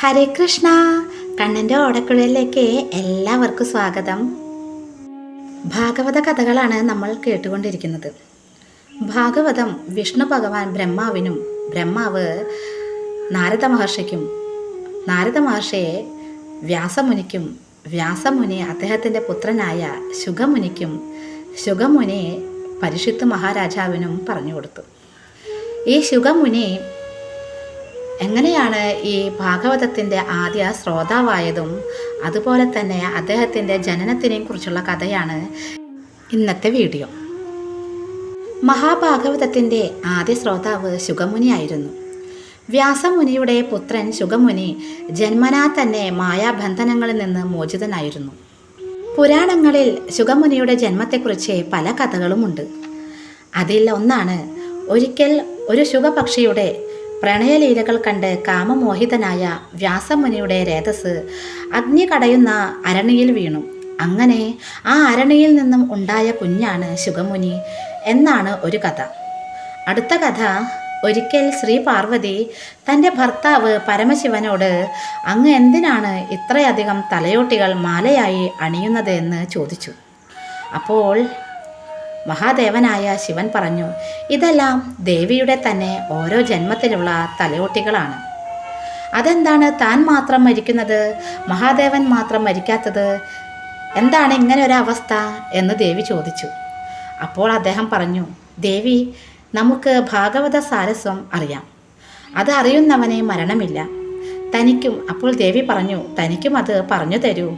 ഹരേ കൃഷ്ണ. കണ്ണന്റെ ഓടക്കുഴലിലേക്ക് എല്ലാവർക്കും സ്വാഗതം. ഭാഗവത കഥകളാണ് നമ്മൾ കേട്ടുകൊണ്ടിരിക്കുന്നത്. ഭാഗവതം വിഷ്ണു ഭഗവാൻ ബ്രഹ്മാവിനും ബ്രഹ്മാവ് നാരദ മഹർഷിക്കും നാരദ മഹർഷിയെ വ്യാസമുനിക്കും വ്യാസമുനി അദ്ദേഹത്തിന്റെ പുത്രനായ ശുഗമുനിക്കും ശുഗമുനി പരിഷിത്ത് മഹാരാജാവിനും പറഞ്ഞു കൊടുത്തു. ഈ ശുഗമുനി എങ്ങനെയാണ് ഈ ഭാഗവതത്തിന്റെ ആദ്യ ശ്രോതാവായതും അതുപോലെ തന്നെ അദ്ദേഹത്തിന്റെ ജനനത്തിനെയും കുറിച്ചുള്ള കഥയാണ് ഇന്നത്തെ വീഡിയോ. മഹാഭാഗവതത്തിന്റെ ആദ്യ ശ്രോതാവ് ശുഗമുനിയായിരുന്നു വ്യാസമുനിയുടെ പുത്രൻ ശുഗമുനി ജന്മനാ തന്നെ മായാബന്ധനങ്ങളിൽ നിന്ന് മോചിതനായിരുന്നു. പുരാണങ്ങളിൽ ശുഗമുനിയുടെ ജന്മത്തെക്കുറിച്ച് പല കഥകളുമുണ്ട്. അതിൽ ഒന്നാണ് ഒരിക്കൽ ഒരു ശുഗപക്ഷിയുടെ പ്രണയലീലകൾ കണ്ട് കാമമോഹിതനായ വ്യാസമുനിയുടെ രേതസ് അഗ്നി കടയുന്ന അരണിയിൽ വീണു. അങ്ങനെ ആ അരണിയിൽ നിന്നും ഉണ്ടായ കുഞ്ഞാണ് ശുഗമുനി എന്നാണ് ഒരു കഥ. അടുത്ത കഥ ഒരിക്കൽ ശ്രീ പാർവതി തന്റെ ഭർത്താവ് പരമശിവനോട് അങ്ങ് എന്തിനാണ് ഇത്രയധികം തലയോട്ടികൾ മാലയായി അണിയുന്നത്? എന്ന് ചോദിച്ചു. അപ്പോൾ മഹാദേവനായ ശിവൻ പറഞ്ഞു ഇതെല്ലാം ദേവിയുടെ തന്നെ ഓരോ ജന്മത്തിലുള്ള തലയോട്ടികളാണ്. അതെന്താണ് താൻ മാത്രം മരിക്കുന്നത്? മഹാദേവൻ മാത്രം മരിക്കാത്തത് എന്താണ് ഇങ്ങനെ ഒരു അവസ്ഥ? എന്ന് ദേവി ചോദിച്ചു. അപ്പോൾ അദ്ദേഹം പറഞ്ഞു ദേവി നമുക്ക് ഭാഗവത സാരസ്വം അറിയാം. അത് അറിയുന്നവനെ മരണമില്ല. തനിക്കും അപ്പോൾ ദേവി പറഞ്ഞു തനിക്കും അത് പറഞ്ഞു തരൂ.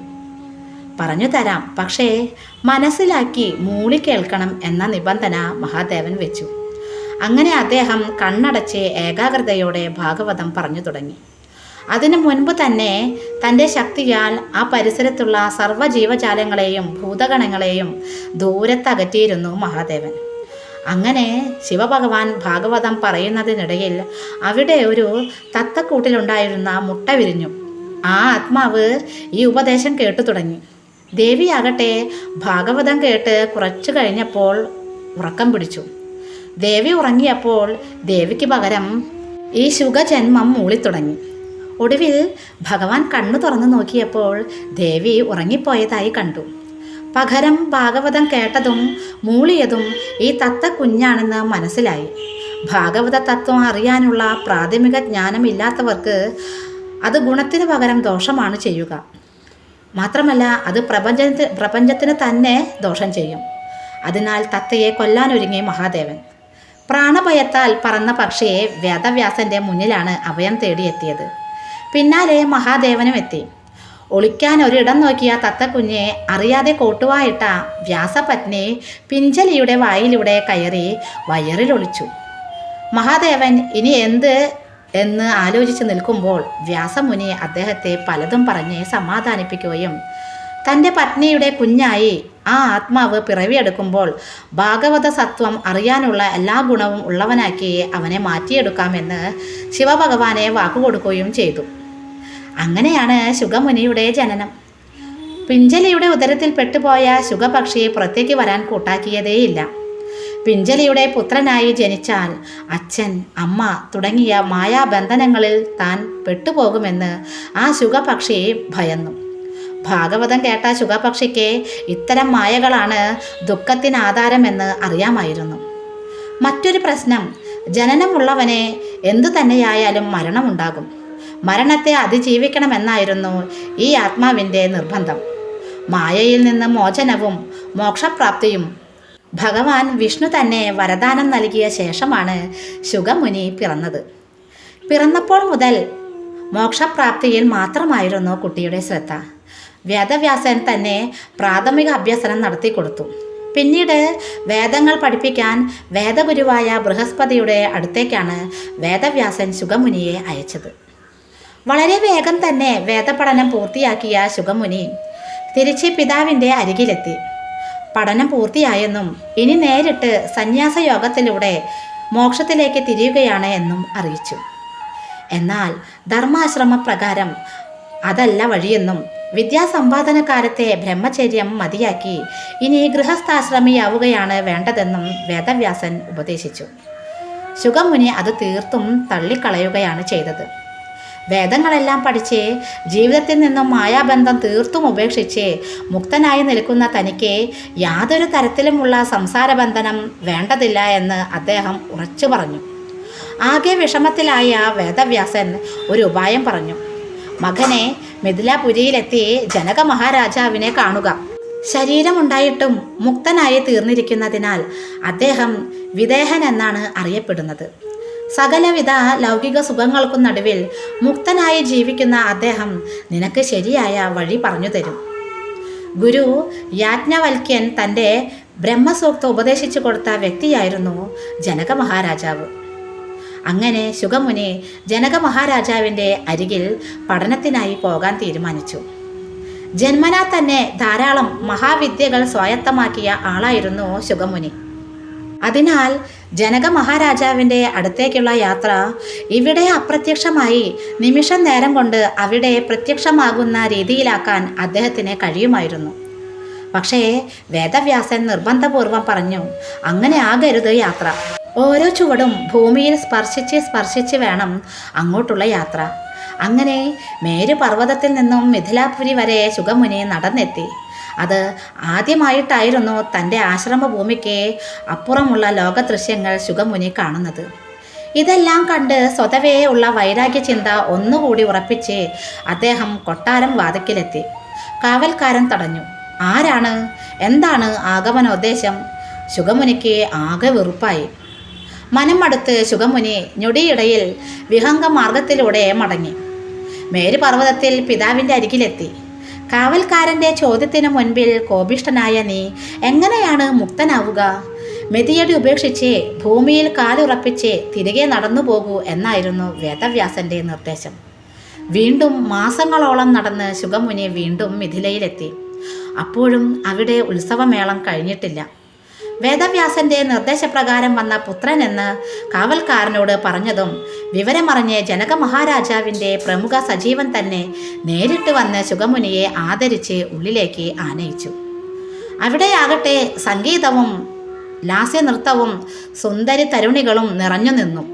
പറഞ്ഞു തരാം. പക്ഷേ മനസ്സിലാക്കി മൂളി കേൾക്കണം എന്ന നിബന്ധന മഹാദേവൻ വെച്ചു. അങ്ങനെ അദ്ദേഹം കണ്ണടച്ച് ഏകാഗ്രതയോടെ ഭാഗവതം പറഞ്ഞു തുടങ്ങി. അതിനു മുൻപ് തന്നെ തന്റെ ശക്തിയാൽ ആ പരിസരത്തുള്ള സർവ സർവജീവജാലങ്ങളെയും ഭൂതഗണങ്ങളെയും ദൂരത്തകറ്റിയിരുന്നു മഹാദേവൻ. അങ്ങനെ ശിവഭഗവാൻ ഭാഗവതം പറയുന്നതിനിടയിൽ അവിടെ ഒരു തത്തക്കൂട്ടിലുണ്ടായിരുന്ന മുട്ട വിരിഞ്ഞു. ആ ആത്മാവ് ഈ ഉപദേശം കേട്ടു തുടങ്ങി. ദേവിയാകട്ടെ ഭാഗവതം കേട്ട് കുറച്ചു കഴിഞ്ഞപ്പോൾ ഉറക്കം പിടിച്ചു. ദേവി ഉറങ്ങിയപ്പോൾ ദേവിക്ക് പകരം ഈ ശുഖജന്മം മൂളിത്തുടങ്ങി. ഒടുവിൽ ഭഗവാൻ കണ്ണു തുറന്നു നോക്കിയപ്പോൾ ദേവി ഉറങ്ങിപ്പോയതായി കണ്ടു. പകരം ഭാഗവതം കേട്ടതും മൂളിയതും ഈ തത്ത കുഞ്ഞാണെന്ന് മനസ്സിലായി. ഭാഗവത തത്വം അറിയാനുള്ള പ്രാഥമിക ജ്ഞാനമില്ലാത്തവർക്ക് അത് ഗുണത്തിന് പകരം ദോഷമാണ് ചെയ്യുക. മാത്രമല്ല അത് പ്രപഞ്ചത്തിന് പ്രപഞ്ചത്തിന് തന്നെ ദോഷം ചെയ്യും. അതിനാൽ തത്തയെ കൊല്ലാനൊരുങ്ങി മഹാദേവൻ. പ്രാണഭയത്താൽ പറന്ന പക്ഷിയെ വേദവ്യാസന്റെ മുന്നിലാണ് അഭയം തേടിയെത്തിയത്. പിന്നാലെ മഹാദേവനും എത്തി. ഒളിക്കാൻ ഒരിടം നോക്കിയ തത്തക്കുഞ്ഞെ അറിയാതെ കോട്ടുവായിട്ട വ്യാസപത്നി പിഞ്ചലിയുടെ വായിലൂടെ കയറി വയറിലൊളിച്ചു. മഹാദേവൻ ഇനി എന്ത് എന്ന് ആലോചിച്ച് നിൽക്കുമ്പോൾ വ്യാസമുനി അദ്ദേഹത്തെ പലതും പറഞ്ഞ് സമാധാനിപ്പിക്കുകയും തന്റെ പത്നിയുടെ കുഞ്ഞായി ആ ആത്മാവ് പിറവിയെടുക്കുമ്പോൾ ഭാഗവത സത്വം അറിയാനുള്ള എല്ലാ ഗുണവും ഉള്ളവനാക്കി അവനെ മാറ്റിയെടുക്കാമെന്ന് ശിവഭഗവാനെ വാക്കുകൊടുക്കുകയും ചെയ്തു. അങ്ങനെയാണ് ശുഗമുനിയുടെ ജനനം. പിഞ്ചലിയുടെ ഉദരത്തിൽ പെട്ടുപോയ ശുഗപക്ഷിയെ പുറത്തേക്ക് വരാൻ കൂട്ടാക്കിയതേയില്ല. പിഞ്ചലിയുടെ പുത്രനായി ജനിച്ചാൽ അച്ഛൻ അമ്മ തുടങ്ങിയ മായാബന്ധനങ്ങളിൽ താൻ പെട്ടുപോകുമെന്ന് ആ ശുഗപക്ഷി ഭയന്നു. ഭാഗവതം കേട്ട ശുഖപക്ഷിക്ക് ഇത്തരം മായകളാണ് ദുഃഖത്തിന് ആധാരമെന്ന് അറിയാമായിരുന്നു. മറ്റൊരു പ്രശ്നം ജനനമുള്ളവനെ എന്തു തന്നെയായാലും മരണമുണ്ടാകും. മരണത്തെ അതിജീവിക്കണമെന്നായിരുന്നു ഈ ആത്മാവിന്റെ നിർബന്ധം. മായയിൽ നിന്ന് മോചനവും മോക്ഷപ്രാപ്തിയും ഭഗവാൻ വിഷ്ണു തന്നെ വരദാനം നൽകിയ ശേഷമാണ് ശുഗമുനി പിറന്നത്. പിറന്നപ്പോൾ മുതൽ മോക്ഷപ്രാപ്തിയിൽ മാത്രമായിരുന്നു കുട്ടിയുടെ ശ്രദ്ധ. വേദവ്യാസൻ തന്നെ പ്രാഥമിക അഭ്യസനം നടത്തി കൊടുത്തു. പിന്നീട് വേദങ്ങൾ പഠിപ്പിക്കാൻ വേദഗുരുവായ ബൃഹസ്പതിയുടെ അടുത്തേക്കാണ് വേദവ്യാസൻ ശുഗമുനിയെ അയച്ചത്. വളരെ വേഗം തന്നെ വേദപഠനം പൂർത്തിയാക്കിയ ശുഗമുനി തിരിച്ച് പിതാവിന്റെ അരികിലെത്തി. പഠനം പൂർത്തിയായെന്നും ഇനി നേരിട്ട് സന്യാസ യോഗത്തിലൂടെ മോക്ഷത്തിലേക്ക് തിരിയുകയാണ് എന്നും അറിയിച്ചു. എന്നാൽ ധർമാശ്രമ പ്രകാരം അതല്ല വഴിയെന്നും വിദ്യാസമ്പാദനകാലത്തെ ബ്രഹ്മചര്യം മതിയാക്കി ഇനി ഗൃഹസ്ഥാശ്രമിയാവുകയാണ് വേണ്ടതെന്നും വേദവ്യാസൻ ഉപദേശിച്ചു. ശുഗമുനി അത് തീർത്തും തള്ളിക്കളയുകയാണ് ചെയ്തത്. വേദങ്ങളെല്ലാം പഠിച്ച് ജീവിതത്തിൽ നിന്നും മായാബന്ധം തീർത്തും ഉപേക്ഷിച്ച് മുക്തനായി നിൽക്കുന്ന തനിക്ക് യാതൊരു തരത്തിലുമുള്ള സംസാരബന്ധനം വേണ്ടതില്ല എന്ന് അദ്ദേഹം ഉറച്ചു പറഞ്ഞു. ആകെ വിഷമത്തിലായ വേദവ്യാസൻ ഒരു ഉപായം പറഞ്ഞു. മകനെ മിഥിലാപുരിയിലെത്തി ജനക മഹാരാജാവിനെ കാണുക. ശരീരമുണ്ടായിട്ടും മുക്തനായി തീർന്നിരിക്കുന്നതിനാൽ അദ്ദേഹം വിദേഹൻ എന്നാണ് അറിയപ്പെടുന്നത്. സകലവിധ ലൗകിക സുഖങ്ങൾക്കും നടുവിൽ മുക്തനായി ജീവിക്കുന്ന അദ്ദേഹം നിനക്ക് ശരിയായ വഴി പറഞ്ഞു തരും. ഗുരു യാജ്ഞവൽക്യൻ തന്റെ ബ്രഹ്മസൂക്ത ഉപദേശിച്ചു കൊടുത്ത വ്യക്തിയായിരുന്നു ജനക മഹാരാജാവ് അങ്ങനെ ശുഗമുനി ജനക മഹാരാജാവിന്റെ അരികിൽ പഠനത്തിനായി പോകാൻ തീരുമാനിച്ചു. ജന്മനാ തന്നെ ധാരാളം മഹാവിദ്യകൾ സ്വായത്തമാക്കിയ ആളായിരുന്നു ശുഗമുനി. അതിനാൽ ജനക മഹാരാജാവിന്റെ അടുത്തേക്കുള്ള യാത്ര ഇവിടെ അപ്രത്യക്ഷമായി നിമിഷം നേരം കൊണ്ട് അവിടെ പ്രത്യക്ഷമാകുന്ന രീതിയിലാക്കാൻ അദ്ദേഹത്തിന് കഴിയുമായിരുന്നു. പക്ഷേ വേദവ്യാസൻ നിർബന്ധപൂർവം പറഞ്ഞു അങ്ങനെ ആകരുത് യാത്ര. ഓരോ ചുവടും ഭൂമിയിൽ സ്പർശിച്ച് സ്പർശിച്ച് വേണം അങ്ങോട്ടുള്ള യാത്ര. അങ്ങനെ മേരു പർവതത്തിൽ നിന്നും മിഥിലാപുരി വരെ ശുഗമുനി നടന്നെത്തി. അത് ആദ്യമായിട്ടായിരുന്നു തന്റെ ആശ്രമഭൂമിക്ക് അപ്പുറമുള്ള ലോകദൃശ്യങ്ങൾ ശുഖമുനി കാണുന്നത്. ഇതെല്ലാം കണ്ട് സ്വതവേ ഉള്ള വൈരാഗ്യ ചിന്ത ഒന്നുകൂടി ഉറപ്പിച്ച് അദ്ദേഹം കൊട്ടാരം വാതിക്കിലെത്തി. കാവൽക്കാരൻ തടഞ്ഞു. ആരാണ്? എന്താണ് ആഗമനോദ്ദേശം? ശുഗമുനിക്ക് ആകെ വെറുപ്പായി. മനം മടുത്ത് ശുഗമുനി ഞൊടിയിടയിൽ വിഹംഗ മാർഗത്തിലൂടെ മടങ്ങി. മേരുപർവതത്തിൽ പിതാവിന്റെ അരികിലെത്തി. കാവൽക്കാരന്റെ ചോദ്യത്തിന് മുൻപിൽ കോപിഷ്ഠനായ നീ എങ്ങനെയാണ് മുക്തനാവുക? മെതിയടി ഉപേക്ഷിച്ച് ഭൂമിയിൽ കാലുറപ്പിച്ച് തിരികെ നടന്നു പോകൂ എന്നായിരുന്നു വേദവ്യാസന്റെ നിർദ്ദേശം. വീണ്ടും മാസങ്ങളോളം നടന്ന് ശുഗമുനി വീണ്ടും മിഥിലയിലെത്തി. അപ്പോഴും അവിടെ ഉത്സവമേളം കഴിഞ്ഞിട്ടില്ല. വേദവ്യാസന്റെ നിർദ്ദേശപ്രകാരം വന്ന പുത്രൻ എന്ന് കാവൽക്കാരനോട് പറഞ്ഞതും വിവരമറിഞ്ഞ് ജനക മഹാരാജാവിന്റെ പ്രമുഖ സജീവൻ തന്നെ നേരിട്ട് വന്ന് സുഗമുനിയെ ആദരിച്ച് ഉള്ളിലേക്ക് ആനയിച്ചു. അവിടെയാകട്ടെ സംഗീതവും ലാസ്യനൃത്തവും സുന്ദരി തരുണികളും നിറഞ്ഞു നിന്നു.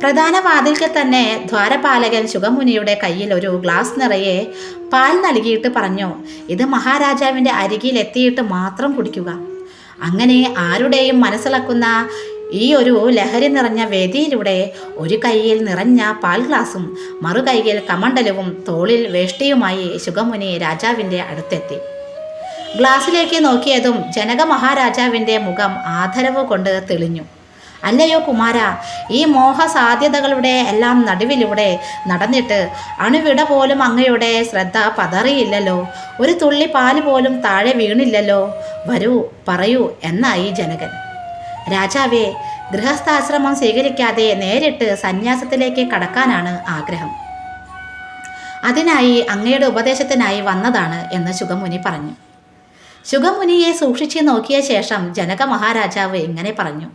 പ്രധാന വാതിൽക്കൽ തന്നെ ദ്വാരപാലകൻ ശുഗമുനിയുടെ കയ്യിൽ ഒരു ഗ്ലാസ് നിറയെ പാൽ നൽകിയിട്ട് പറഞ്ഞു ഇത് മഹാരാജാവിന്റെ അരികിൽ എത്തിയിട്ട് മാത്രം കുടിക്കുക. അങ്ങനെ ആരുടെയും മനസ്സിളക്കുന്ന ഈ ഒരു ലഹരി നിറഞ്ഞ വേദിയിലൂടെ ഒരു കൈയിൽ നിറഞ്ഞ പാൽ ഗ്ലാസും മറു കൈയിൽ കമണ്ടലവും തോളിൽ വേഷ്ടിയുമായി ശുഗമുനി രാജാവിന്റെ അടുത്തെത്തി. ഗ്ലാസ്സിലേക്ക് നോക്കിയതും ജനക മഹാരാജാവിന്റെ മുഖം ആദരവ് കൊണ്ട് തെളിഞ്ഞു. അല്ലയോ കുമാര ഈ മോഹ സാധ്യതകളുടെ എല്ലാം നടുവിലൂടെ നടന്നിട്ട് അണുവിട പോലും അങ്ങയുടെ ശ്രദ്ധ പതറിയില്ലല്ലോ. ഒരു തുള്ളി പാൽ പോലും താഴെ വീണില്ലല്ലോ. വരൂ പറയൂ എന്നായി ജനകൻ. രാജാവേ ഗൃഹസ്ഥാശ്രമം സ്വീകരിക്കാതെ നേരിട്ട് സന്യാസത്തിലേക്ക് കടക്കാനാണ് ആഗ്രഹം. അതിനായി അങ്ങയുടെ ഉപദേശത്തിനായി വന്നതാണ് എന്ന് ശുഗമുനി പറഞ്ഞു. ശുഗമുനിയെ സൂക്ഷിച്ച് നോക്കിയ ശേഷം ജനക മഹാരാജാവ് ഇങ്ങനെ പറഞ്ഞു.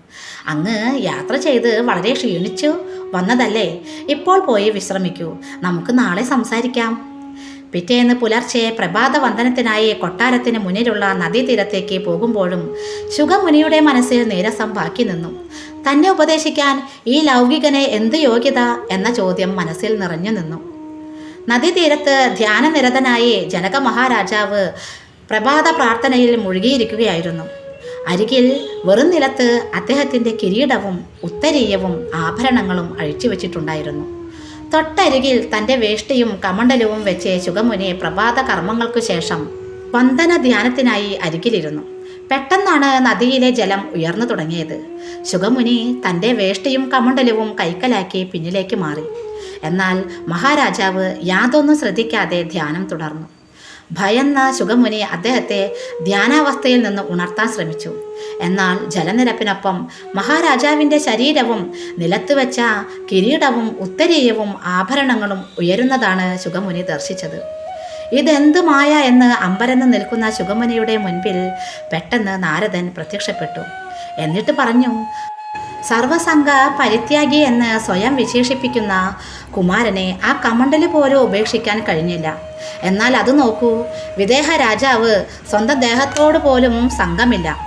അങ്ങ് യാത്ര ചെയ്ത് വളരെ ക്ഷീണിച്ചു. വന്നതല്ലേ? ഇപ്പോൾ പോയി വിശ്രമിക്കൂ. നമുക്ക് നാളെ സംസാരിക്കാം. പിറ്റേന്ന് പുലർച്ചെ പ്രഭാത വന്ദനത്തിനായി കൊട്ടാരത്തിന് മുന്നിലുള്ള നദീതീരത്തേക്ക് പോകുമ്പോഴും ശുഗമുനിയുടെ മനസ്സിൽ നീരസം ബാക്കി നിന്നു. തന്നെ ഉപദേശിക്കാൻ ഈ ലൗകികനെ എന്ത് യോഗ്യത? എന്ന ചോദ്യം മനസ്സിൽ നിറഞ്ഞു നിന്നു. നദീതീരത്ത് ധ്യാനനിരതനായി ജനക മഹാരാജാവ് പ്രഭാത പ്രാർത്ഥനയിൽ മുഴുകിയിരിക്കുകയായിരുന്നു. അരികിൽ വെറും നിലത്ത് അദ്ദേഹത്തിന്റെ കിരീടവും ഉത്തരീയവും ആഭരണങ്ങളും അഴിച്ചു വെച്ചിട്ടുണ്ടായിരുന്നു. തൊട്ടരികിൽ തന്റെ വേഷ്ടിയും കമണ്ടലവും വെച്ച് ശുഗമുനി പ്രഭാത കർമ്മങ്ങൾക്കു ശേഷം വന്ദന ധ്യാനത്തിനായി അരികിലിരുന്നു. പെട്ടെന്നാണ് നദിയിലെ ജലം ഉയർന്നു തുടങ്ങിയത്. ശുഗമുനി തന്റെ വേഷ്ടിയും കമണ്ടലവും കൈക്കലാക്കി പിന്നിലേക്ക് മാറി. എന്നാൽ മഹാരാജാവ് യാതൊന്നും ശ്രദ്ധിക്കാതെ ധ്യാനം തുടർന്നു. ഭയന്ന ശുഗമുനി അദ്ദേഹത്തെ ധ്യാനാവസ്ഥയിൽ നിന്ന് ഉണർത്താൻ ശ്രമിച്ചു. എന്നാൽ ജലനിരപ്പിനൊപ്പം മഹാരാജാവിന്റെ ശരീരവും നിലത്ത് വെച്ച കിരീടവും ഉത്തരീയവും ആഭരണങ്ങളും ഉയരുന്നതാണ് ശുഗമുനി ദർശിച്ചത്. ഇതെന്ത് മായ എന്ന് അമ്പരന്ന് നിൽക്കുന്ന ശുഗമുനിയുടെ മുൻപിൽ പെട്ടെന്ന് നാരദൻ പ്രത്യക്ഷപ്പെട്ടു. എന്നിട്ട് പറഞ്ഞു സർവസംഘ പരിത്യാഗി എന്ന് സ്വയം വിശേഷിപ്പിക്കുന്ന കുമാരനെ ആ കമണ്ടലി പോലും ഉപേക്ഷിക്കാൻ കഴിഞ്ഞില്ല. എന്നാൽ അത് നോക്കൂ വിദേഹ രാജാവ് സ്വന്തം ദേഹത്തോട് പോലും സംഘമില്ല.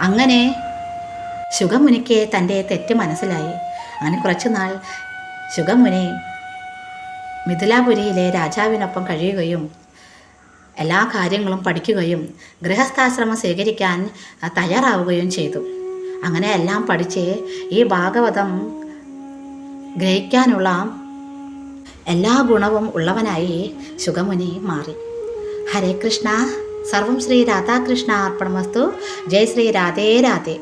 അങ്ങനെ ശുഗമുനിക്ക് തന്റെ തെറ്റ് മനസ്സിലായി. അങ്ങനെ കുറച്ചു നാൾ ശുഗമുനി മിഥിലാപുരിയിലെ രാജാവിനൊപ്പം കഴിയുകയും എല്ലാ കാര്യങ്ങളും പഠിക്കുകയും ഗൃഹസ്ഥാശ്രമം സ്വീകരിക്കാൻ തയ്യാറാവുകയും ചെയ്തു. അങ്ങനെ എല്ലാം പഠിച്ച് ഈ ഭാഗവതം ഗ്രഹിക്കാനുള്ള എല്ലാ ഗുണവും ഉള്ളവനായി ശുഗമുനി മാറി. ഹരേ കൃഷ്ണ. സർവം ശ്രീ രാധാകൃഷ്ണ അർപ്പണമസ്തു. ജയ് ശ്രീ രാധേ രാധേ.